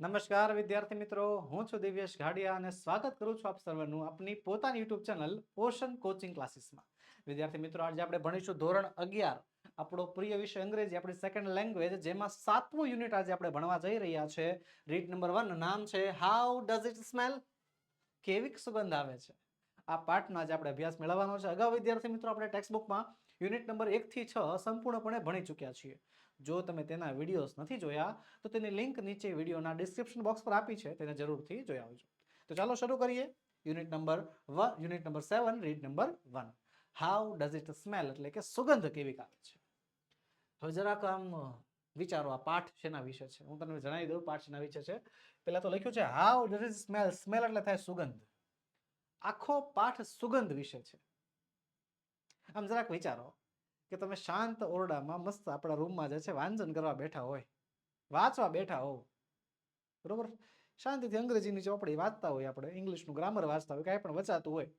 નમસ્કાર વિદ્યાર્થી મિત્રો, હું છું દિવ્યેશ ઘાડિયા અને સ્વાગત કરું છું આપ સર્વનું આપની પોતાની યુટ્યુબ ચેનલ ઓશન કોચિંગ ક્લાસીસમાં. વિદ્યાર્થી મિત્રો, આજે આપણે ભણીશું ધોરણ અગિયાર, આપણો પ્રિય વિષય અંગ્રેજી, આપણી સેકન્ડ લેંગ્વેજ જેમાં સાતમું યુનિટ આજે આપણે ભણવા જઈ રહ્યા છે. રીડ નંબર વન નામ છે હાઉ ડઝ ઇટ સ્મેલ કેવીક સુગંધ આવે છે? આ પાઠનો આજે આપણે અભ્યાસ મેળવવાનો છે. અગાઉ વિદ્યાર્થી મિત્રો, આપણે ટેક્સ્ટબુકમાં યુનિટ નંબર એકથી છ સંપૂર્ણપણે ભણી ચૂક્યા છીએ. જો તમે તેના વિડીયોઝ નથી જોયા, તો તેની લિંક નીચે વિડીયોના ડિસ્ક્રિપ્શન બોક્સ પર આપી છે, તેને જરૂરથી જોઈ આવજો. તો ચાલો શરૂ કરીએ. Unit number one unit number seven read number one how does it smell એટલે કે સુગંધ કેવી આવે છે? હવે જરાક આમ વિચારો, આ પાઠ શેના વિશે છે? હું તમને જણાવી દઉં પાઠ શેના વિશે છે. પહેલાં તો લખ્યું છે how does it smell smell એટલે થાય સુગંધ. આખો પાઠ સુગંધ વિશે છે. આમ જરાક વિચારો. કે તમે શાંત ઓરડામાં મસ્ત આપણા રૂમમાં જે છે વાંચન કરવા બેઠા હોય. વાંચવા બેઠા હોવ. બરોબર? શાંતિથી અંગ્રેજીની ચોપડી વાંચતા હોય આપણે, ઇંગ્લિશનું ગ્રામર વાંચતા હોય, કાંઈ પણ વચાતું હોય.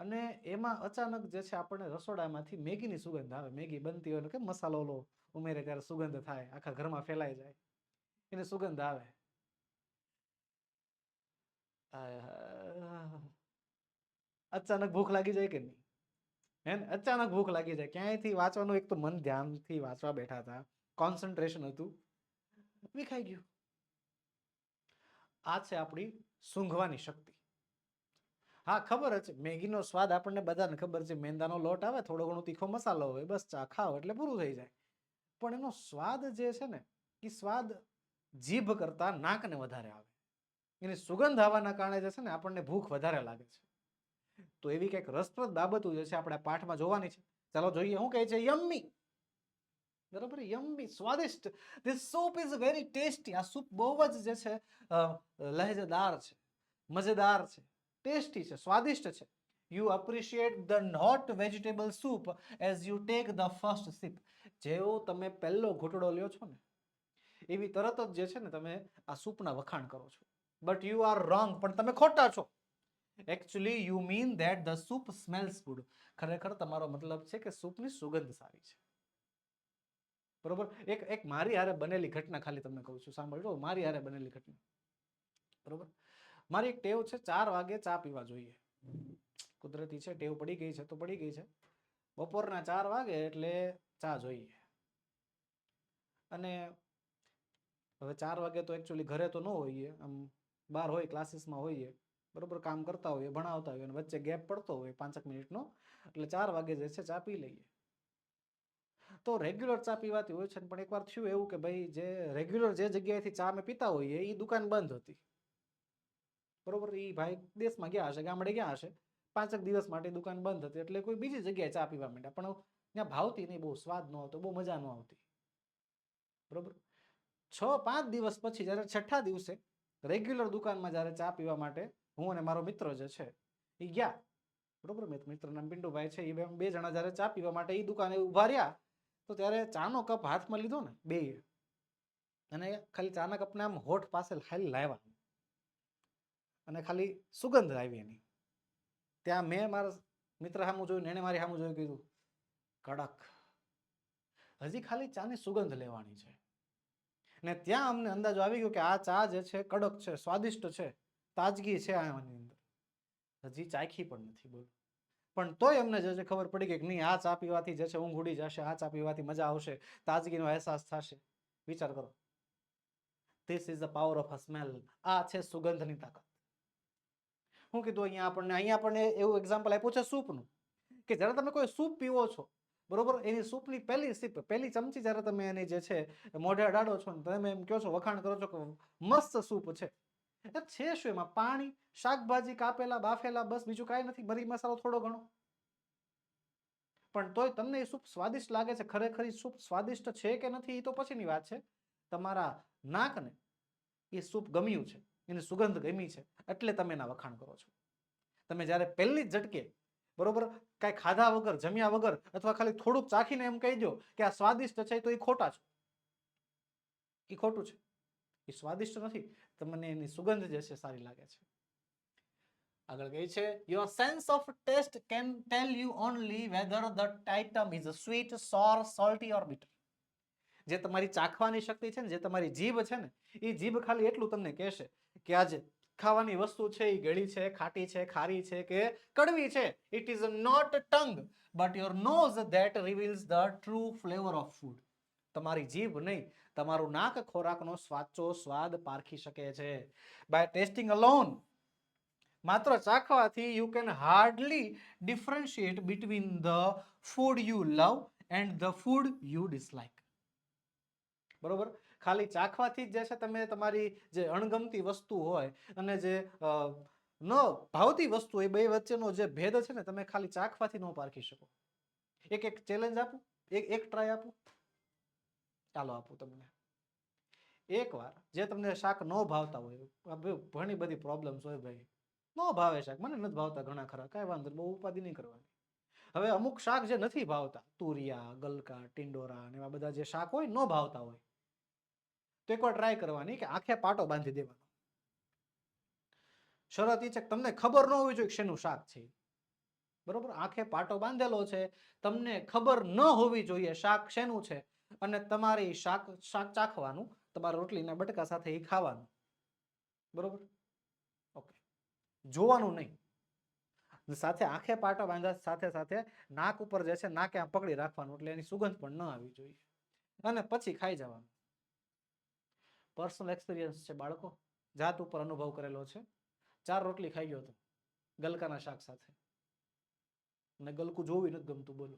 અને એમાં અચાનક જે છે આપણને રસોડામાંથી મેગીની સુગંધ આવે. મેગી બનતી હોય કે મસાલો લો ઉમેરે ત્યારે સુગંધ થાય, આખા ઘરમાં ફેલાઈ જાય. એની સુગંધ આવે. અચાનક ભૂખ લાગી જાય કે નહીં? હે અચાનક ભૂખ લાગી જાય. ક્યાંયથી વાંચવાનું? એક તો મન ધ્યાનથી વાંચવા બેઠા હતા. કોન્સન્ટ્રેશન હતું. વિખાઈ ગયું. આ છે આપણી સૂંઘવાની શક્તિ. હા, ખબર જ. મેગીનો સ્વાદ આપણને બધાને ખબર છે. મેંદાનો લોટ આવે, થોડો ઘણો તીખો મસાલો હોય, બસ ચા ખાઓ એટલે પૂરું થઈ જાય. પણ એનો સ્વાદ જે છે ને, એ સ્વાદ જીભ કરતા નાકને વધારે આવે. એની સુગંધ આવવાના કારણે જે છે ને, આપણને ભૂખ વધારે લાગે છે. તો એવી કંઈક રસપ્રદ બાબતો જે છે આપણે પાઠમાં જોવાની છે. ચાલો જોઈએ શું કહે છે, યમ્મી. બરાબર? યમ્મી, સ્વાદિષ્ટ. This soup is very tasty આ સૂપ બહુ જ જે છે લહેજેદાર છે, મજેદાર છે, ટેસ્ટી છે, સ્વાદિષ્ટ છે. You appreciate the not vegetable soup as you take the first sip જેવો તમે પહેલો ઘૂંટડો લ્યો છો ને, એવી તરત જ જે છે ને તમે આ સૂપના વખાણ કરો છો. બટ યુ આર રોંગ પણ તમે ખોટા છો. Actually you mean that the soup smells good ખરેખર તમારો મતલબ છે કે સૂપની સુગંધ સારી છે. બરોબર? એક એક મારી હારે બનેલી ઘટના ખાલી તમને કહું છું. સાંભળજો, મારી હારે બનેલી ઘટના. બરોબર? મારી એક ટેવ છે, ચાર વાગે ચા પીવા જોઈએ. કુદરતી છે, ટેવ પડી ગઈ છે તો પડી ગઈ છે. બપોરના ચાર વાગે એટલે ચા જોઈએ. અને હવે ચાર વાગે તો એકચ્યુઅલી ઘરે તો ન હોઈએ. આમ બહાર હોય ક્લાસીસમાં હોઈએ. બરોબર, કામ કરતા હોઈએ, ભણાવતા હોઈએ અને વચ્ચે ગેપ પડતો હોય પાંચેક મિનિટનો, એટલે ચાર વાગે જે છે ચા પી લઈએ. તો રેગ્યુલર ચા પીવાતી હોય છે પણ એકવાર થયું એવું કે ભાઈ જે રેગ્યુલર જે જગ્યાએથી ચા અમે પીતા હોઈએ એ દુકાન બંધ હતી. બરોબર એ ભાઈ દેશમાં ગયા હશે, ગામડે ગયા હશે, પાંચેક દિવસ માટે દુકાન બંધ હતી, એટલે કોઈ બીજી જગ્યાએ ચા પીવા માંડ્યા, પણ ત્યાં ભાવતી નહીં, બહુ સ્વાદ ન આવતો બહુ મજા ન આવતી. બરોબર? છ પાંચ દિવસ પછી જ્યારે છઠ્ઠા દિવસે રેગ્યુલર દુકાનમાં જ્યારે ચા પીવા માટે હું અને મારો મિત્ર જે છે એ ગયા. બરોબર? મિત્ર નામ પિન્ટુભાઈ છે એ બે જણા જ્યારે ચા પીવા માટે એ દુકાને ઊભા રહ્યા, તો ત્યારે ચાનો કપ હાથમાં લીધો ને, બે. અને ખાલી ચાના કપને આમ હોઠ પાસે ખાલી લાવ્યા. અને ખાલી સુગંધ આવી એની. ત્યાં મેં મારા મિત્ર સામું જોયું એણે મારી સામું જોયું, કીધું, કડક. હજી ખાલી ચાની સુગંધ લેવાની છે. ને ત્યાં અમને અંદાજો આવી ગયો કે આ ચા જે છે, કડક છે, સ્વાદિષ્ટ છે, તાજગી છે આની અંદર. હજી ચાખી પણ નથી, બોલ. પણ તોય અમને જે છે ખબર પડી કે નહીં, આ ચા પીવાથી જે છે ઊંઘ ઉડી જશે, આ ચા પીવાથી મજા આવશે, તાજગીનો અહેસાસ થશે. વિચાર કરો. This is the power of a smell આ છે સુગંધની તાકાત. હું કીધું અહીંયા આપણને અહીંયા આપણને એવું એક્ઝામ્પલ આપ્યું છે સૂપનું. કે જ્યારે તમે કોઈ સૂપ પીવો છો બરોબર? એની સૂપની પહેલી સીપ પહેલી ચમચી જ્યારે તમે એની જે છે, મોઢે અડાડો છો ને તમે એમ કહો છો, વખાણ કરો છો કે મસ્ત સૂપ છે. એટલે છે શું એમાં? પાણી, શાકભાજી કાપેલા, બાફેલા, બસ બીજું કાંઈ નથી મરી મસાલો થોડો ઘણો. પણ તોય તમને એ સૂપ સ્વાદિષ્ટ લાગે છે? ખરેખર સૂપ સ્વાદિષ્ટ છે કે નથી એ તો પછીની વાત છે. તમારા નાકને એ સૂપ ગમ્યું છે. એની સુગંધ ગમી છે. એટલે તમે એના વખાણ કરો છો. તમે જ્યારે પહેલી જ ઝટકે બરોબર? કાંઈ ખાધા વગર, જમ્યા વગર અથવા ખાલી થોડુંક ચાખીને એમ કહી દો કે આ સ્વાદિષ્ટ છે, તો એ ખોટા છો. એ ખોટું છે. એ સ્વાદિષ્ટ નથી. તમને એની સુગંધ જે છે, સારી લાગે છે. આગળ કહે છે your sense of taste can tell you only whether the item is sweet sour salty or bitter જે તમારી ચાખવાની શક્તિ છે ને, જે તમારી જીભ છે ને, એ જીભ ખાલી એટલું તમને કહેશે કે આજે ખાવાની વસ્તુ છે એ ગળી છે, ખાટી છે, ખારી છે કે કડવી છે it is not tongue but your nose that reveals the true flavour of food તમારી જીભ નહીં, તમારું નાક ખોરાકનો સ્વાચો સ્વાદ પારખી શકે છે. બાય ટેસ્ટિંગ અલોન માત્ર ચાખવાથી you can hardly differentiate between the food you love and the food you dislike બરોબર? ખાલી ચાખવાથી જ જે છે તમે તમારી જે અણગમતી વસ્તુ હોય અને જે ન ભાવતી વસ્તુ એ બે વચ્ચેનો જે ભેદ છે ને તમે ખાલી ચાખવાથી ન પારખી શકો. એક એક ચેલેન્જ આપું, એક એક ટ્રાય આપું. ચાલો આપું તમને. એકવાર જે તમને શાક ન ભાવતા હોય ઘણી બધી પ્રોબ્લેમ્સ હોય ભાઈ. ન ભાવે શાક, મને નથી ભાવતા ઘણા ખરા, કાંઈ વાંધો બહુ ઉપાધિ નહીં કરવાની. હવે અમુક શાક જે નથી ભાવતા, તુરિયા, ગલકા, ટિંડોરા ને એવા બધા જે શાક હોય, ન ભાવતા હોય. તો એકવાર ટ્રાય કરવાની કે આંખે પાટો બાંધી દેવાનો. શરત એ છે તમને ખબર ન હોવી જોઈએ શેનું શાક છે. બરોબર? આંખે પાટો બાંધેલો છે. તમને ખબર ન હોવી જોઈએ શાક શેનું છે. અને તમારે શાક શાક ચાખવાનું, તમારા રોટલીના બટકા સાથે એ ખાવાનું. બરોબર? ઓકે જોવાનું નહીં. સાથે આંખે પાટો બાંધ્યા સાથે સાથે નાક ઉપર જે છે નાકે આમ પકડી રાખવાનું, એટલે એની સુગંધ પણ ન આવી જોઈએ. અને પછી ખાઈ જવાનું. પર્સનલ એક્સપિરિયન્સ છે બાળકો. જાત ઉપર અનુભવ કરેલો છે. ચાર રોટલી ખાઈ ગયો હતો ગલકાના શાક સાથે. અને ગલકું જોવી નથી ગમતું, બોલો.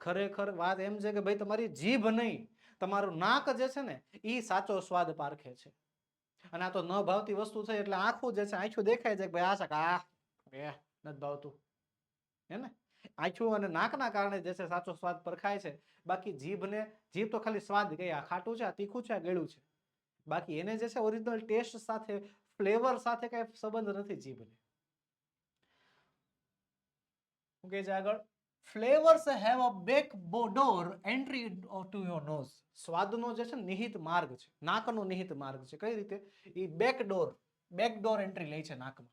ખરેખર વાત એમ છે કે ભાઈ તમારી જીભ નહીં, તમારું નાક જે છે ને એ સાચો સ્વાદ પારખે છે. અને આ તો ન ભાવતી વસ્તુ છે, એટલે આંખું જે છે, આંખું દેખાય છે કે ભાઈ આ શાક, આ નથી ભાવતું. હે ને? આંખું અને નાકના કારણે જે છે સાચો સ્વાદ પરખાય છે. બાકી જીભને, જીભ તો ખાલી સ્વાદ ગઈ આ ખાટું છે, આ તીખું છે, આ ગળ્યું છે. બાકી એને જે છે ઓરિજિનલ ટેસ્ટ સાથે ફ્લેવર સાથે કઈ સંબંધ નથી જીભને. શું કહે છે આગળ? Flavours have a back door entry to your nose સ્વાદનો જે છે નિહિત માર્ગ છે, નાકનો નિહિત માર્ગ છે. કઈ રીતે? એ back door back door entry લે છે નાકમાં.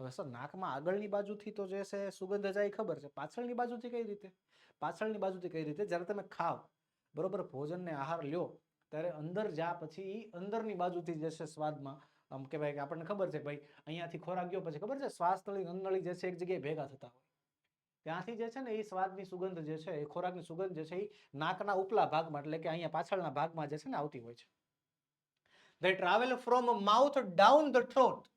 હવે સર, નાકમાં આગળની બાજુથી તો જે છે સુગંધ જાય ખબર છે. પાછળની બાજુથી કઈ રીતે? પાછળની બાજુથી કઈ રીતે? જ્યારે તમે ખાવ, બરોબર, ભોજનને આહાર લ્યો, ત્યારે અંદર જા પછી એ અંદરની બાજુથી જે છે સ્વાદમાં, આમ કે આપણને ખબર છે ભાઈ, અહીંયાથી ખોરાક ગયો પછી ખબર છે? શ્વાસ તળી અંગનળી જે છે એક જગ્યાએ ભેગા થતા હોય. ત્યાંથી જે છે ને એ સ્વાદની સુગંધ જે છે, એ ખોરાકની સુગંધ જે છે એ નાકના ઉપલા ભાગમાં, એટલે કે અહીંયા પાછળના ભાગમાં જે છે ને આવતી હોય છે. They travel from mouth down the throat.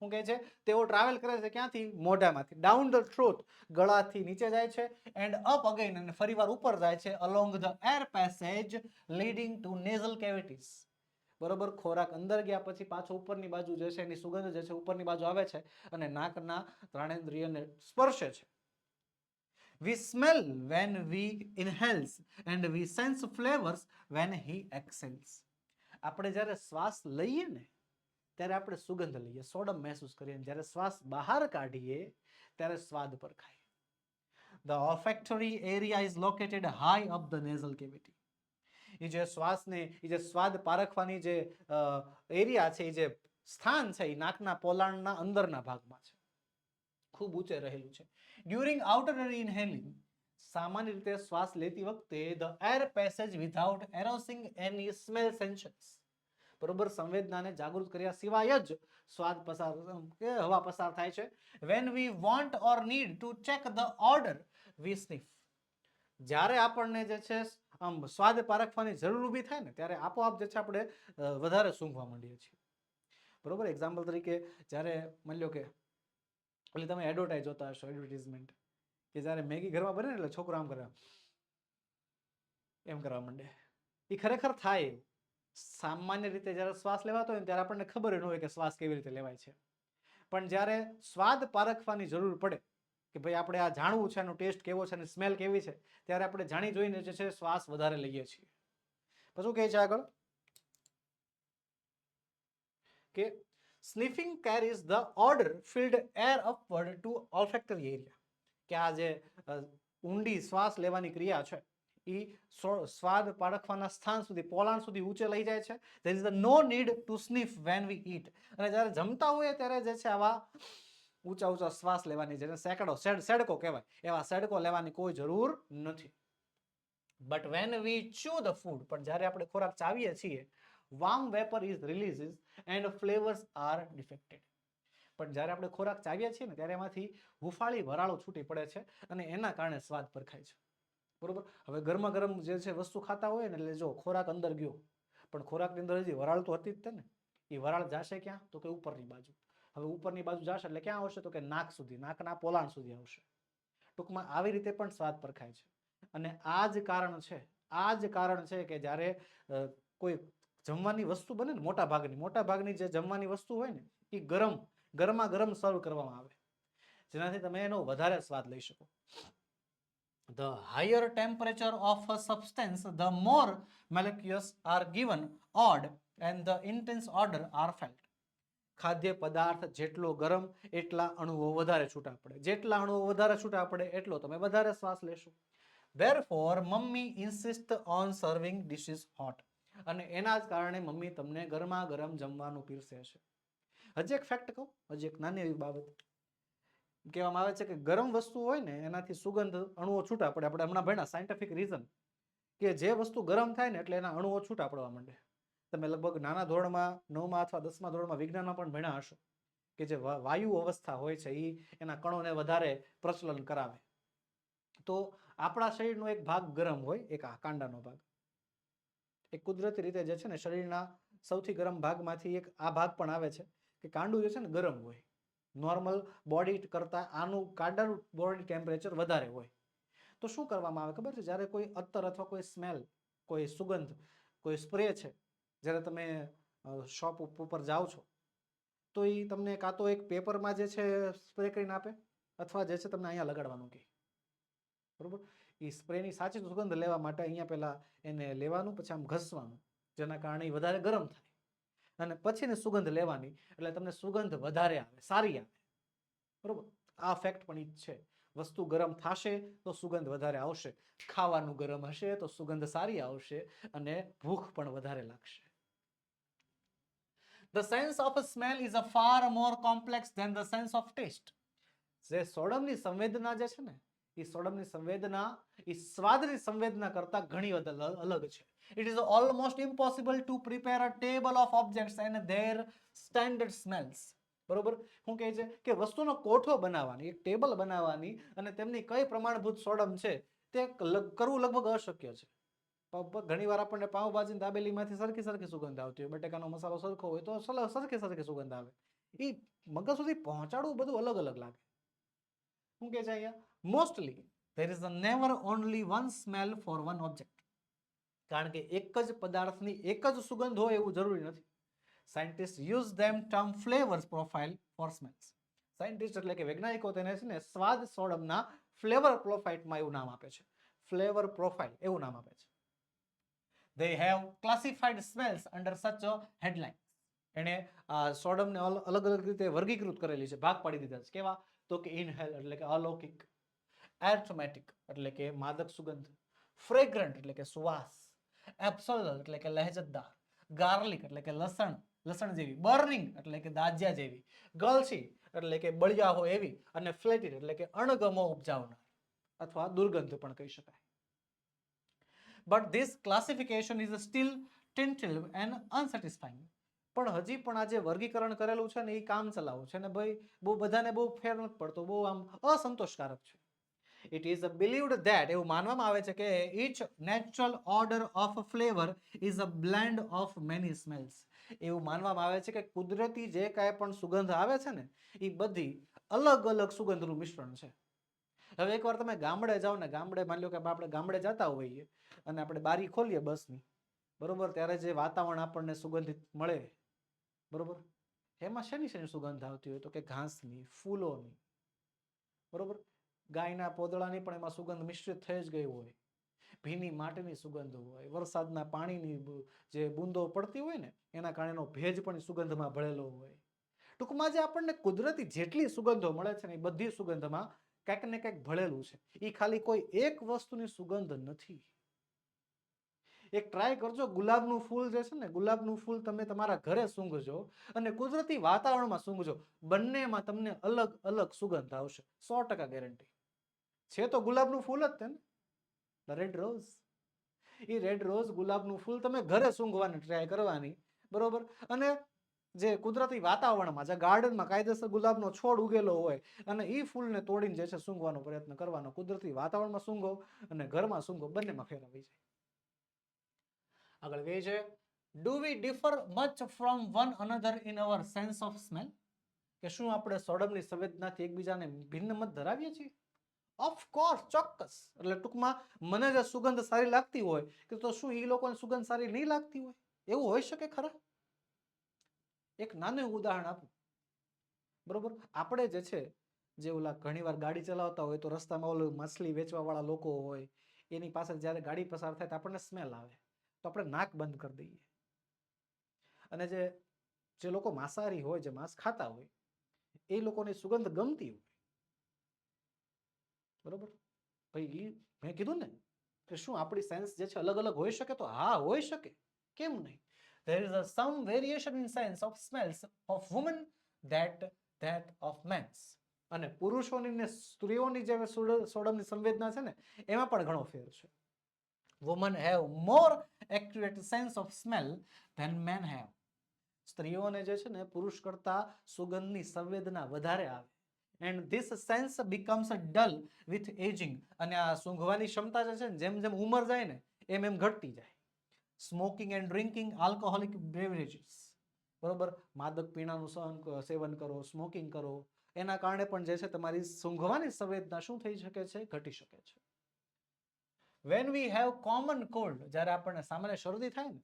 શું કહે છે? તેઓ ટ્રાવેલ કરે છે ક્યાંથી? મોઢામાંથી. ડાઉન ધ થ્રોટ ગળાથી નીચે જાય છે એન્ડ અપ અગેન અને ફરીવાર ઉપર જાય છે along the air passage leading to nasal cavities બરોબર? ખોરાક અંદર ગયા પછી પાછો ઉપરની બાજુ જે છે એની સુગંધ જે છે ઉપરની બાજુ આવે છે અને નાકના ત્રણેન્દ્રિયને સ્પર્શે છે. We smell when we inhales and we sense flavors when he exhales. આપણે જ્યારે શ્વાસ લઈએ ને ત્યારે આપણે સુગંધ લઈએ, સોડમ મહેસૂસ કરીએ જ્યારે શ્વાસ બહાર કાઢીએ, ત્યારે સ્વાદ પર ખાઈએ. The olfactory area is located high up the nasal cavity એ જે શ્વાસને, એ જે સ્વાદ પારખવાની જે એરિયા છે, એ જે સ્થાન છે, એ નાકના પોલાણના અંદરના ભાગમાં છે. ખૂબ ઊંચે રહેલું છે. ડ્યુરિંગ આઉટર ઇનહેલિંગ સામાન્ય રીતે શ્વાસ લેતી વખતે the air passage without arousing any smell sensations બરોબર સંવેદનાને જાગૃત કર્યા સિવાય જ સ્વાદ પસાર હવા પસાર થાય છે. When we want or need to check the odour we sniff જ્યારે આપણને જે છે આમ સ્વાદ પારખવાની જરૂર ઊભી થાય ને, ત્યારે આપોઆપ જે છે, આપણે વધારે સૂંઘવા માંડીએ છીએ. બરોબર? એક્ઝામ્પલ તરીકે, જ્યારે માની લો કે એટલે તમે એડવર્ટાઇઝ જોતા હશો એડવર્ટિઝમેન્ટ કે જ્યારે મેગી ઘરમાં બને એટલે છોકરો આમ કરે, એમ કરવા માંડે. એ ખરેખર થાય એવું. સામાન્ય રીતે જ્યારે શ્વાસ લેવાતો હોય ત્યારે આપણને ખબર ન હોય કે શ્વાસ કેવી રીતે લેવાય છે. પણ જ્યારે સ્વાદ પારખવાની જરૂર પડે કે ભાઈ આપણે આ જાણવું છે, એનો ટેસ્ટ કેવો છે, અને સ્મેલ કેવી છે, ત્યારે આપણે જાણી જોઈને જે છે શ્વાસ વધારે લઈએ છીએ. પછી કહે છે આગળ? કે sniffing carries the odour filled air upward to olfactory area કે આ જે ઊંડી શ્વાસ લેવાની ક્રિયા છે એ સ્વાદ પારખવાના સ્થાન સુધી, પોલાણ સુધી ઊંચે લઈ જાય છે. There is no need to sniff when we eat અને જ્યારે જમતા હોઈએ ત્યારે જે છે આવા ઊંચા ઊંચા શ્વાસ લેવાની જેને સેકડો, સેડ, સેડકો કહેવાય. એવા સેડકો લેવાની કોઈ જરૂર નથી. But when we chew the food પણ જ્યારે આપણે ખોરાક ચાવીએ છીએ warm vapour is releases and flavours are detected પણ જ્યારે આપણે ખોરાક ચાવીએ છીએ ને, ત્યારે એમાંથી હુફાળી, વરાળો છૂટી પડે છે અને એના કારણે સ્વાદ પરખાય છે. બરોબર? હવે ગરમા ગરમ જે છે વસ્તુ ખાતા હોય ને, એટલે જો ખોરાક અંદર ગયો, પણ ખોરાકની અંદર હજી વરાળ તો હતી જ તે ને. એ વરાળ જાશે ક્યાં? તો કે ઉપરની બાજુ. હવે ઉપરની બાજુ જશે એટલે ક્યાં આવશે? તો કે નાક સુધી, નાકના પોલાણ સુધી આવશે. ટૂંકમાં આવી રીતે પણ સ્વાદ પરખાય છે. અને આ જ કારણ છે, આ જ કારણ છે કે જ્યારે કોઈ જમવાની વસ્તુ બને ને મોટા ભાગની મોટા ભાગની જે જમવાની વસ્તુ હોય ને, એ ગરમ, ગરમા ગરમ સર્વ કરવામાં આવે. જેનાથી તમે એનો વધારે સ્વાદ લઈ શકો. The higher temperature of a substance the more molecules are given odd and the intense odor are felt ખાદ્ય પદાર્થ જેટલો ગરમ એટલા અણુઓ વધારે છૂટા પડે જેટલા અણુઓ વધારે છૂટા પડે એટલો તમે વધારે શ્વાસ લેશો therefore mummy insist on serving dishes hot અને એના જ કારણે મમ્મી તમને ગરમા ગરમ જમવાનું પીરસે છે હજી એક ફેક્ટ કહું હજી એક નાની એવી બાબત કહેવામાં આવે છે કે ગરમ વસ્તુ હોય ને, એનાથી સુગંધ અણુઓ છૂટા પડે. આપણે હમણાં ભણ્યા સાયન્ટિફિક રીઝન કે જે વસ્તુ ગરમ થાય ને, એટલે એના અણુઓ છૂટા પડવા માંડે. તમે લગભગ નાના ધોરણમાં, નવમાં અથવા દસમા ધોરણમાં વિજ્ઞાનમાં પણ ભણ્યા હશો કે જે વાયુ અવસ્થા હોય છે એ એના કણોને વધારે પ્રચલન કરાવે. તો આપણા શરીરનો એક ભાગ ગરમ હોય, એક આ કાંડાનો ભાગ. એક કુદરતી રીતે જે છે ને, શરીરના સૌથી ગરમ ભાગમાંથી એક આ ભાગ પણ આવે છે કે કાંડું જે છે ને, ગરમ હોય. નોર્મલ બોડી કરતાં આનું કાડર બોડી ટેમ્પરેચર વધારે હોય. તો શું કરવામાં આવે ખબર છે? જ્યારે કોઈ અત્તર અથવા કોઈ સ્મેલ કોઈ સુગંધ, કોઈ સ્પ્રે છે, જ્યારે તમે શોપ ઉપર જાઓ છો, તો એ તમને કાં તો એક પેપરમાં જે છે સ્પ્રે કરીને આપે અથવા જે છે તમને અહીંયા લગાડવાનું કહે. બરોબર? એ સ્પ્રેની સાચી સુગંધ લેવા માટે અહીંયા પહેલાં એને લેવાનું, પછી આમ ઘસવાનું, જેના કારણે એ વધારે ગરમ થાય. અને પછીની સુગંધ લેવાની, એટલે તમને સુગંધ વધારે આવે, સારી આવે. બરોબર? આ ફેક્ટ પણ ઈ છે. વસ્તુ ગરમ થશે તો સુગંધ વધારે આવશે. ખાવાનું ગરમ હશે તો સુગંધ સારી આવશે અને ભૂખ પણ વધારે લાગશે. The sense of smell is a far more complex than the sense of taste. જે સોડમની સંવેદના જે છે ને એ સોડમની સંવેદના એ સ્વાદની સંવેદના કરતા ઘણી અલગ છે. It is almost impossible to prepare a table of objects and their standard smells બરોબર? શું કહે છે કે વસ્તુનો કોઠો બનાવવાની, એક ટેબલ બનાવવાની અને તેમની કઈ પ્રમાણભૂત સોડમ છે, તે કરવું લગભગ અશક્ય છે. ઘણીવાર આપણને પાઉંભાજીની દાબેલીમાંથી સરખી સરખી સુગંધ આવતી હોય, બટેકાનો મસાલો સરખો હોય તો સરખી સરખી સુગંધ આવે. એ મગજ સુધી પહોંચાડવું બધું અલગ અલગ લાગે. શું કહે છે અહીંયા? Mostly there is a never only one smell for one object કારણ કે એક જ પદાર્થની એક જ સુગંધ હોય એવું જરૂરી નથી. Scientist use them term flavours profile for smells scientist એટલે કે વૈજ્ઞાનિકો તેને છે ને સ્વાદ સોડમના ફ્લેવર પ્રોફાઇટમાં એવું નામ આપે છે. ફ્લેવર પ્રોફાઇલ એવું નામ આપે છે. They have classified smells under such a headline. આ સોડમને અલગ અલગ રીતે વર્ગીકૃત કરેલી છે. ભાગ પાડી દીધા છે. કેવા? તો કે ઇનહેલ એટલે કે અલૌકિક એરોમેટિક એટલે કે માદક સુગંધ ફ્રેગ્રન્ટ એટલે કે સુવાસ એપ્સોલ એટલે કે લહેજતદાર ગાર્લિક એટલે કે લસણ લસણ જેવી બર્નિંગ એટલે કે દાજ્યા જેવી ગલસી એટલે કે બળિયા હોય એવી અને ફ્લેટિડ એટલે કે અણગમો ઉપજાવનાર અથવા દુર્ગંધ પણ કહી શકાય. But this classification is still tentative and unsatisfying પણ હજી પણ આ જે વર્ગીકરણ કરેલું છે ને એ કામ ચલાવું છે ને ભાઈ, બહુ બધાને બહુ ફેર નથી પડતો, બહુ આમ અસંતોષકારક છે. It is a believed that એવું માનવામાં આવે છે કે each natural odour of flavour is a blend of many smells એવું માનવામાં આવે છે કે કુદરતી જે કાંઈ પણ સુગંધ આવે છે ને એ બધી અલગ અલગ સુગંધનું મિશ્રણ છે. હવે એકવાર તમે ગામડે જાઓ ને, ગામડે માની લો કે આપણે ગામડે જતા હોઈએ અને આપણે બારી ખોલીએ બસની, બરોબર? ત્યારે જે વાતાવરણ આપણને સુગંધિત મળે બરોબર? એમાં શેની શેની સુગંધ આવતી હોય? તો કે ઘાસની, ફૂલોની. બરોબર? ગાયના પોદળાની પણ એમાં સુગંધ મિશ્રિત થઈ જ ગઈ હોય. ભીની માટીની સુગંધ હોય. વરસાદના પાણીની જે બૂંદો પડતી હોય ને, એના કારણેનો ભેજ પણ સુગંધમાં ભળેલો હોય. ટૂંકમાં જે આપણને કુદરતી જેટલી સુગંધો મળે છે ને, એ બધી સુગંધમાં કંઈક ને કંઈક ભળેલું છે. એ ખાલી કોઈ એક વસ્તુની સુગંધ નથી. એક ટ્રાય કરજો, ગુલાબનું ફૂલ જે છે ને, ગુલાબનું ફૂલ તમે તમારા ઘરે સૂંઘજો અને કુદરતી વાતાવરણમાં સૂંઘજો. બંનેમાં તમને અલગ અલગ સુગંધ આવશે. સો ટકા ગેરંટી છે તો ગુલાબનું ફૂલ જ તે ને રેડ રોઝ એ રેડ રોઝ ગુલાબનું ફૂલ તમે ઘરે સૂંઘવાની ટ્રાય કરવાની. બરોબર? અને જે કુદરતી વાતાવરણમાં, જે ગાર્ડનમાં કાયદેસર ગુલાબનો છોડ ઉગેલો હોય અને એ ફૂલને તોડીને જે છે સૂંઘવાનો પ્રયત્ન કરવાનો, કુદરતી વાતાવરણમાં સૂંઘો અને ઘરમાં સૂંઘો, બંનેમાં ફેર આવી જાય. આગળ કહે છે do we differ much from one another in our sense of smell કે શું આપણે સોડમની સંવેદનાથી એકબીજાને ભિન્ન મત ધરાવીએ છીએ? ઓફકોર્સ ચોક્કસ. એટલે ટૂંકમાં, મને જે સુગંધ સારી લાગતી હોય, કે તો શું એ લોકોને સુગંધ સારી નહીં લાગતી હોય? એવું હોઈ શકે ખરા? એક નાનું ઉદાહરણ આપું. બરોબર? આપણે જે છે, જે ઓલા ઘણીવાર ગાડી ચલાવતા હોય, તો રસ્તામાં ઓલું માછલી વેચવાવાળા લોકો હોય, એની પાસે જ્યારે ગાડી પસાર થાય, તો આપણને સ્મેલ આવે. તો આપણે નાક બંધ કરી દઈએ. અને જે જે લોકો માંસાહારી હોય, જે માંસ ખાતા હોય, એ લોકોની સુગંધ ગમતી હોય. બરોબર? ભાઈ એ મેં કીધું ને કે શું આપણી સાયન્સ જે છે અલગ અલગ હોઈ શકે તો હા, હોઈ શકે. કેમ નહીં? There is a, some variation in sense of smells of women that that of men's. અને પુરુષોની ને સ્ત્રીઓની જે સોડ- સોડમની સંવેદના છે ને, એમાં પણ ઘણો ફેર છે. Women have more accurate sense of smell then men have સ્ત્રીઓને જે છે ને પુરુષ કરતા સુગંધની સંવેદના વધારે આવે. And this sense becomes dull with ageing અને આ સૂંઘવાની ક્ષમતા જે છે ને, જેમ જેમ ઉંમર જાય ને, એમ એમ ઘટતી જાય. Smoking and drinking alcoholic beverages બરોબર? માદક પીણાનું સહન સેવન કરો સ્મોકિંગ કરો. એના કારણે પણ જે છે તમારી સૂંઘવાની સંવેદના શું થઈ શકે છે? ઘટી શકે છે. When we have common cold જ્યારે આપણને સામાન્ય શરદી થાય ને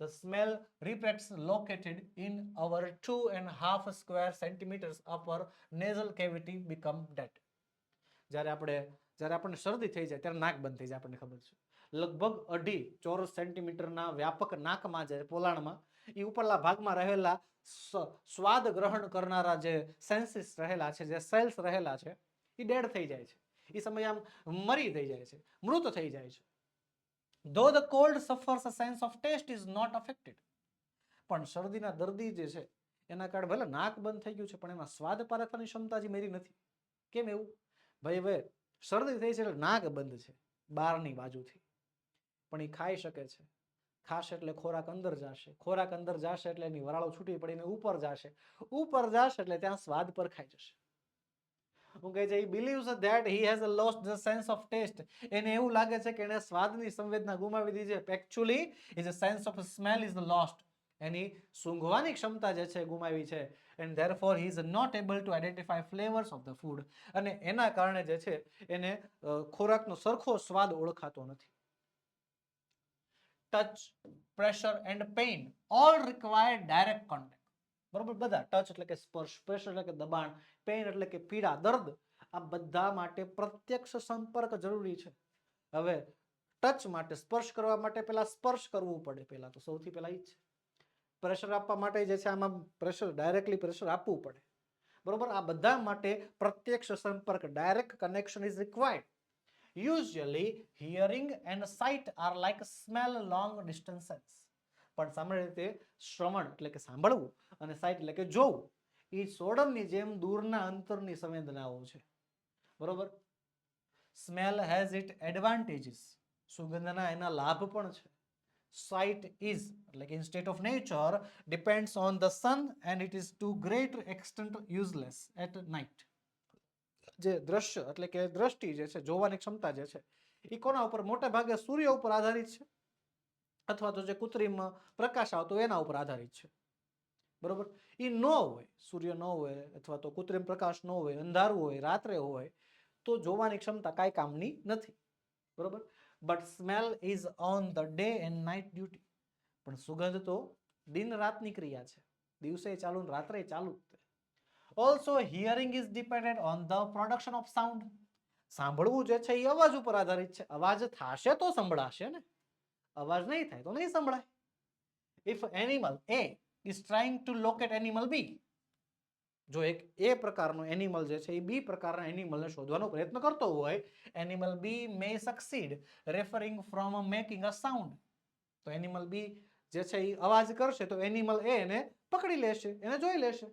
the smell રિપ્રેક્ટ્સ located in our two and half square centimetres upper nasal cavity become dead જ્યારે આપણે, જ્યારે આપણને શરદી થઈ જાય, ત્યારે નાક બંધ થઈ જાય, આપણને ખબર છે. લગભગ અઢી ચોરસ સેન્ટીમીટરના વ્યાપક નાકમાં જે પોલાણમાં એ ઉપરલા ભાગમાં રહેલા સ્વાદ ગ્રહણ કરનારા જે સેન્સીસ રહેલા છે, જે સેલ્સ રહેલા છે એ ડેડ થઈ જાય છે. એ સમયે આમ મરી થઈ જાય છે, મૃત થઈ જાય છે. Though the cold suffers a sense of taste is not affected પણ શરદીના દર્દી જે છે, એના કારણે ભલે નાક બંધ થઈ ગયું છે, પણ એમાં સ્વાદ પારખવાની ક્ષમતા જે મેરી નથી. કેમ એવું? ભાઈ, હવે શરદી થઈ છે એટલે નાક બંધ છે, બહારની બાજુથી. પણ એ ખાઈ શકે છે. ખાશે એટલે ખોરાક અંદર જશે. ખોરાક અંદર જશે એટલે એની વરાળો છૂટી પડીને ઉપર જશે. ઉપર જશે એટલે ત્યાં સ્વાદ પર ખાઈ જશે. હું કહે છે he believes that he has lost the sense of taste એને એવું લાગે છે કે એને સ્વાદની સંવેદના ગુમાવી દીધી છે. Actually is a sense of smell is lost એની સૂંઘવાની ક્ષમતા જે છે, ગુમાવી છે. And therefore he is not able to identify flavours of the food અને એના કારણે જે છે, એને ખોરાકનો સરખો સ્વાદ ઓળખાતો નથી. Touch pressure and pain all require direct contact બરોબર? બધા ટચ એટલે કે સ્પર્શ પ્રેશર એટલે કે દબાણ પેઇન એટલે કે પીડા, દર્દ, આ બધા માટે પ્રત્યક્ષ સંપર્ક જરૂરી છે. હવે ટચ માટે સ્પર્શ કરવા માટે પહેલા સ્પર્શ કરવું પડે પહેલા તો, સૌથી પહેલા ઈ જ પ્રેશર આપવા માટે જે છે આમાં પ્રેશર ડાયરેક્ટલી પ્રેશર આપવું પડે. બરોબર? આ બધા માટે પ્રત્યક્ષ સંપર્ક direct connection is required usually hearing and sight are like smell long distances પણ સામાન્ય રીતે શ્રવણ એટલે કે સાંભળવું અને સાઇટ એટલે કે જોવું, એ સોડમની જેમ દૂરના અંતરની સંવેદનાઓ છે. બરોબર? સ્મેલ હેઝ ઇટ એડવાન્ટેજીસ સુગંધના એના લાભ પણ છે. Sight is like in state of nature, depends on the sun and it is to great extent useless at night. જે દ્રશ્ય એટલે કે દ્રષ્ટિ જે છે, જોવાની ક્ષમતા જે છે, એ કોના ઉપર? મોટે ભાગે સૂર્ય ઉપર આધારિત છે. અથવા તો જે કૃત્રિમ પ્રકાશ આવતો એના ઉપર આધારિત છે. બરોબર? એ ન હોય, સૂર્ય ન હોય અથવા તો કૃત્રિમ પ્રકાશ ન હોય, અંધારું હોય, રાત્રે હોય, તો જોવાની ક્ષમતા કાંઈ કામની નથી. બરોબર? But smell is on the day and night duty પણ સુગંધ તો દિન રાતની ક્રિયા છે. દિવસે ચાલુ રાત્રે ચાલુ જ તે also hearing is dependent on the production of sound સાંભળવું જે છે એ અવાજ ઉપર આધારિત છે. અવાજ થશે તો સંભળાશે ને? અવાજ નહીં થાય તો નહીં સંભળાય. If animal A is trying to locate animal B જો એક એ પ્રકારનો એનિમલ જે છે એ બી પ્રકારના એનિમલને શોધવાનો પ્રયત્ન કરતો હોય animal B may succeed referring from making a sound તો એનિમલ બી જે છે એ અવાજ કરશે તો એનિમલ એને પકડી લેશે, એને જોઈ લેશે.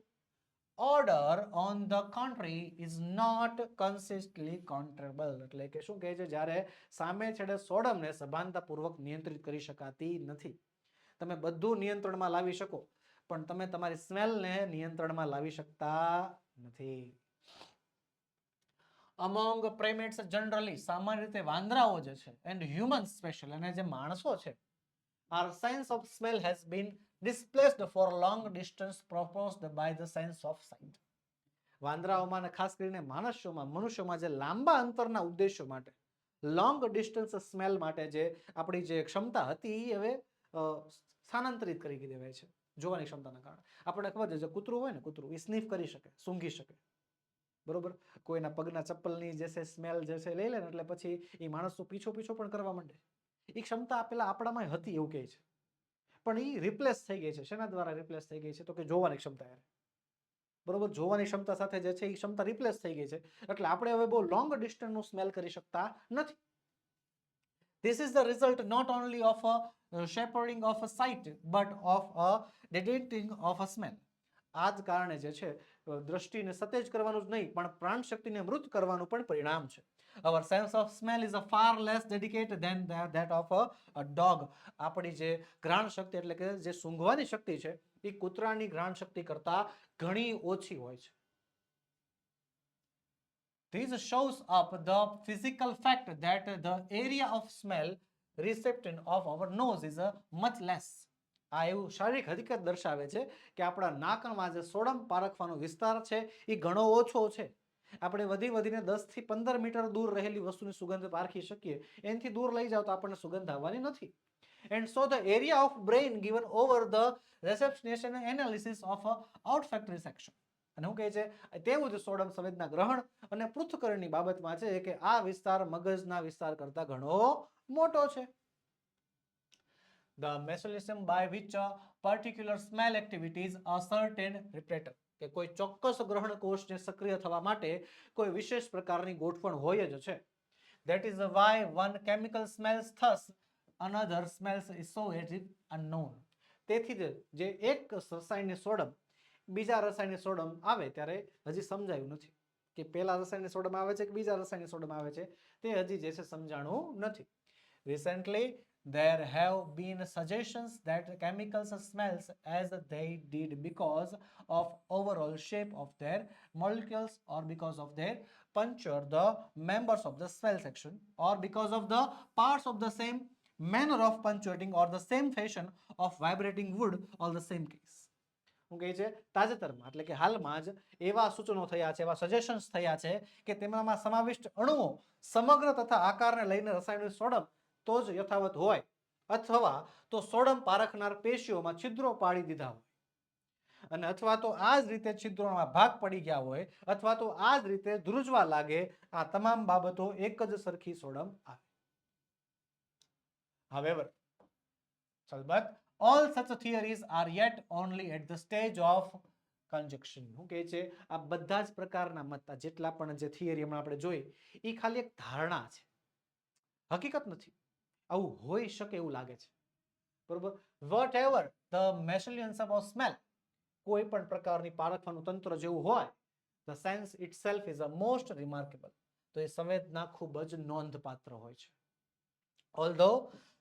Order on the country is not consistently controllable એટલે કે શું કહે છે? જ્યારે સામે છેડે સોડમને સભાનતાપૂર્વક નિયંત્રિત કરી શકાતી નથી. તમે બધું નિયંત્રણમાં લાવી શકો, પણ તમે તમારી સ્મેલને નિયંત્રણમાં લાવી શકતા નથી. અમોંગ પ્રેમેટ્સ જનરલી સામાન્ય રીતે વાંદરાઓ જે છે એન્ડ હ્યુમન સ્પેશિયલ અને જે માણસો છે are science of smell has been displaced for long distance proposed by the science of sight વાંદરાઓમાં અને ખાસ કરીને માણસોમાં, મનુષ્યોમાં જે લાંબા અંતરના ઉદ્દેશો માટે લોંગ ડિસ્ટન્સ સ્મેલ માટે જે આપણી જે ક્ષમતા હતી એ હવે સ્થાનાંતરિત કરી દેવાય છે, જોવાની ક્ષમતાના કારણે. આપણને ખબર છે, જે કૂતરું હોય ને કૂતરું એ સ્નીફ કરી શકે, સૂંઘી શકે. બરોબર? કોઈના પગના ચપ્પલની જે છે સ્મેલ જે છે લઈ લે ને એટલે પછી એ માણસો પીછો પીછો પણ કરવા માંડે. એ ક્ષમતા પેલા આપણામાં હતી એવું કહે છે. પણ એ રિપ્લેસ થઈ ગઈ છે. શેના દ્વારા રિપ્લેસ થઈ ગઈ છે? તો કે જોવાની ક્ષમતા યાર. બરોબર? જોવાની ક્ષમતા સાથે જે છે એ ક્ષમતા રિપ્લેસ થઈ ગઈ છે. એટલે આપણે હવે બહુ લોંગ ડિસ્ટન્સનું સ્મેલ કરી શકતા નથી. This is the result not only of a sharpening of a sight but of a deadening of a smell આ જ કારણે જે છે દ્રષ્ટિને સતેજ કરવાનું જ નહીં, પણ પ્રાણ શક્તિને મૃત કરવાનું પણ પરિણામ છે. Of smell is a far less dedicated than that, that of a, a dog આપણી જે ઘ્રાણ શક્તિ એટલે કે જે સૂંઘવાની શક્તિ છે એ કૂતરાની ઘ્રાણ શક્તિ કરતા ઘણી ઓછી હોય છે This shows up the physical fact that the area of smell reception of our nose is much less. આ એવું શારીરિક હકીકત દર્શાવે છે કે આપણા નાકમાં જે સોડમ પારખવાનો વિસ્તાર છે એ ઘણો ઓછો છે આપણે વધી વધીને દસથી પંદર મીટર દૂર રહેલી વસ્તુની સુગંધ પારખી શકીએ, એનાથી દૂર લઈ જાવ તો આપણને સુગંધ આવવાની નથી. And so the area of brain given over the reception analysis of olfactory section અને શું કહે છે, તેવું જ સોડમ સંવેદના ગ્રહણ અને પૃથ્થકરણની બાબતમાં છે કે આ વિસ્તાર મગજના વિસ્તાર કરતા ઘણો મોટો છે. The mechanism by which particular smell activities a certain repressor કે કોઈ ચોક્કસ ગ્રહણ કોષને સક્રિય થવા માટે કોઈ વિશેષ પ્રકારની ગોઠવણ હોય જ છે. That is why one chemical smells thus another smells is so it is unknown. તેથી જ જે એક રસાયણની સોડમ, બીજા રસાયણની સોડમ આવે ત્યારે હજી સમજાયું નથી કે પહેલા રસાયણની સોડમ આવે છે કે બીજા રસાયણની સોડમ આવે છે તે હજી જે છે સમજાણું નથી. Recently there have been suggestions that chemicals smells as they did because of overall shape of their molecules or because of their puncture the members of the smell section or because of the parts of the same manner of punctuating or the same fashion of vibrating wood or the same case શું કહે છે તાજેતરમાં એટલે કે હાલમાં જ એવા સૂચનો થયા છે એવા સજેશન્સ થયા છે કે તેમાંમાં સમાવિષ્ટ અણુઓ સમગ્ર તથા આકારને લઈને રસાયણિક સોડમ તો જ યથાવત હોય અથવા તો સોડમ પારખનાર પેશીઓમાં છિદ્રો પાડી દીધા હોય. અને અથવા તો આ જ રીતે છિદ્રોમાં ભાગ પડી ગયા હોય અથવા તો આ જ રીતે ધ્રુજવા લાગે આ તમામ બાબતો એક જ સરખી સોડમ આવે. However, અલબત્ત all such theories are yet only at the stage of conjunction. શું કહે છે આ બધા જ પ્રકારના મત જેટલા પણ જે થિયરી હમણાં આપણે જોઈ એ ખાલી એક ધારણા છે. હકીકત નથી. આવું હોઈ શકે એવું લાગે છે. બરોબર? Whatever the mechanisms of smell કોઈ પણ પ્રકારની પારખવાનું તંત્ર જેવું હોય the sense itself is a most remarkable તો એ સંવેદના ખૂબ જ નોંધપાત્ર હોય છે. Although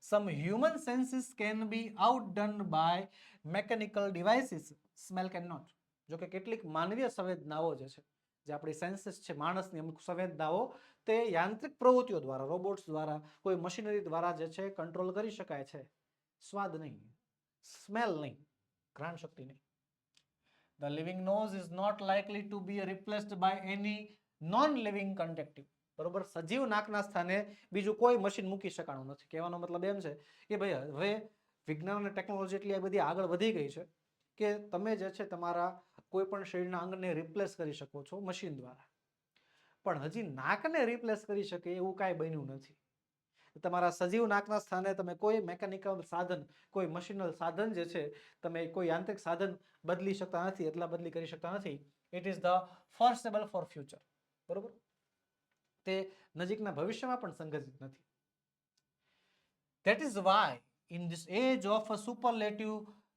some human senses can be outdone by mechanical devices smell can not જોકે કેટલીક માનવીય સંવેદનાઓ જે છે જે આપણી સેન્સીસ છે, માણસની અમુક સંવેદનાઓ, તે યાંત્રિક પ્રવૃત્તિઓ દ્વારા રોબોટ્સ દ્વારા, કોઈ મશીનરી દ્વારા જે છે કંટ્રોલ કરી શકાય છે. સ્વાદ નહીં સ્મેલ નહીં ઘ્રાણ શક્તિ નહીં. The living nose is not likely to be replaced by any non living contrivance બરોબર? સજીવ નાકના સ્થાને બીજું કોઈ મશીન મૂકી શકાણું નથી. કહેવાનો મતલબ એમ છે કે ભાઈ, હવે વિજ્ઞાન અને ટેકનોલોજી એટલી આ બધી આગળ વધી ગઈ છે. કે તમે જે છે તમારા કોઈ પણ શરીરના અંગને રિપ્લેસ કરી શકો છો મશીન દ્વારા. પણ હજી નાકને રિપ્લેસ કરી શકે એવું કાંઈ બન્યું નથી. તમારા સજીવ નાકના સ્થાને તમે કોઈ મેકેનિકલ સાધન, કોઈ મશીનલ સાધન જે છે તમે કોઈ યાંત્રિક સાધન બદલી શકતા નથી, એટલા બદલી કરી શકતા નથી. It is the foreseeable for future બરોબર? તે નજીકના ભવિષ્યમાં પણ સંગઠિત નથી. That is why in this age of a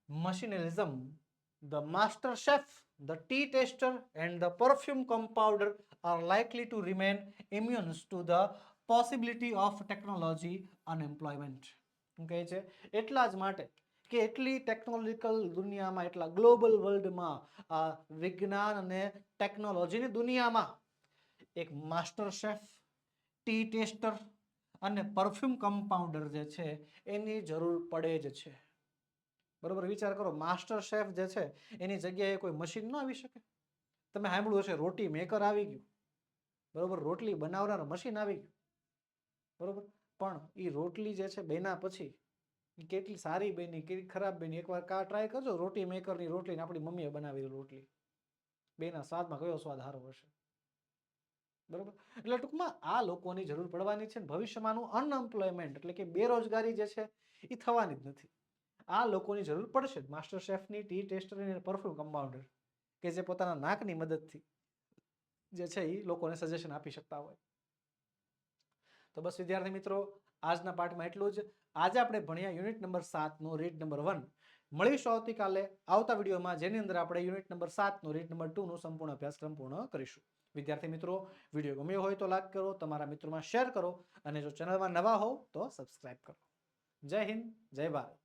machinerism the master chef the tea tester and the perfume compounder are likely to remain immune to the possibility of technology unemployment શું કહે છે એટલા જ માટે કે એટલી ટેકનોલોજીકલ દુનિયામાં એટલા ગ્લોબલ વર્લ્ડમાં આ વિજ્ઞાન અને ટેકનોલોજીની દુનિયામાં એક master chef tea taster and perfume compounder જે છે એની જરૂર પડે જ છે બરોબર? વિચાર કરો, માસ્ટર શેફ જે છે, એની જગ્યાએ કોઈ મશીન ન આવી શકે. તમે સાંભળ્યું હશે, રોટી મેકર આવી ગયું. બરોબર? રોટલી બનાવનાર મશીન આવી ગયું. બરોબર? પણ એ રોટલી જે છે બેના પછી કેટલી સારી બની, કેટલી ખરાબ બની? એકવાર કા ટ્રાય કરજો, રોટી મેકરની રોટલીને આપણી મમ્મીએ બનાવેલી રોટલી. બેના સ્વાદમાં કયો સ્વાદ સારો હશે? બરોબર? એટલે ટૂંકમાં આ લોકોની જરૂર પડવાની છે ભવિષ્યમાંનું અનએમ્પ્લોયમેન્ટ એટલે કે બેરોજગારી જે છે એ થવાની જ નથી. આ લોકોની જરૂર પડશે માસ્ટર શેફની ટી ટેસ્ટર અને પરફ્યુમ કમ્પાઉન્ડર કે જે પોતાના નાકની મદદથી જે છે એ લોકોને સજેશન આપી શકતા હોય. તો બસ વિદ્યાર્થી મિત્રો, આજના પાઠમાં એટલું જ. આજે આપણે ભણ્યા યુનિટ નંબર સાતનું રીડ નંબર વન. મળીશું આવતીકાલે આવતા વિડીયોમાં, જેની અંદર આપણે યુનિટ નંબર સાતનું રીડ નંબર ટુનું સંપૂર્ણ અભ્યાસક્રમ પૂર્ણ કરીશું. વિદ્યાર્થી મિત્રો, વીડિયો ગમ્યો હોય તો લાઈક કરો, તમારા મિત્રોમાં શેર કરો, અને જો ચેનલમાં નવા હોવ તો સબસ્ક્રાઈબ કરો. જય હિન્દ, જય ભારત.